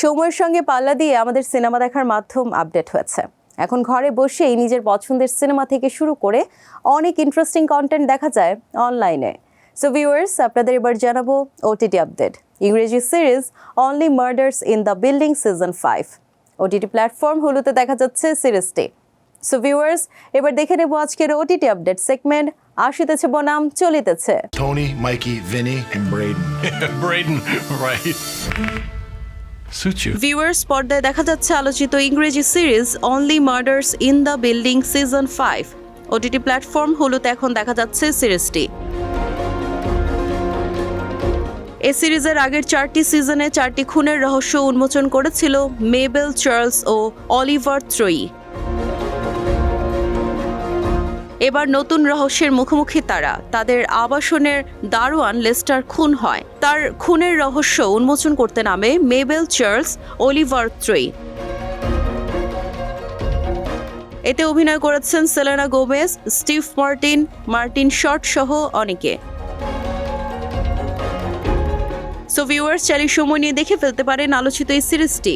সময়ের সঙ্গে পাল্লা দিয়ে আমাদের সিনেমা দেখার মাধ্যম আপডেট হয়েছে। এখন ঘরে বসেই নিজের পছন্দের সিনেমা থেকে শুরু করে অনেক ইন্টারেস্টিং কন্টেন্ট দেখা যায় অনলাইনে সো ভিউয়ার্স আপনাদের এবার জানাব ওটিটি আপডেট ইংরেজি series only murders in the building season five OTT platform হলুতে দেখা যাচ্ছে সিরিজটি সো ভিউয়ার্স এবার দেখে নেব আজকের ওটিটি আপডেট সেগমেন্ট আসিতেছে বনাম চলিতেছে। Tony, Mikey, Vinny, and Braden. Braden, right. Viewers পর্দায় দেখা যাচ্ছে আলোচিত ইংরেজি series only murders in the building season five OTT platform হলুতে এখন দেখা যাচ্ছে সিরিজটি। এ সিরিজের আগের চারটি সিজনে চারটি খুনের রহস্য উন্মোচন করেছিল মেবেল চার্লস ও অলিভার ত্রয়ী এবার নতুন রহস্যের মুখোমুখি তারা। তাদের আবাসনের দারোয়ান লেস্টার খুন হয়। তার খুনের রহস্য উন্মোচন করতে নামে মেবেল চার্লস অলিভার ত্রয়ী এতে অভিনয় করেছেন Selena Gomez, Steve Martin Martin Short সহ অনেকে। সো ভিউয়ার্স চারি সময় নিয়ে দেখে ফেলতে পারেন আলোচিত এই সিরিজটি।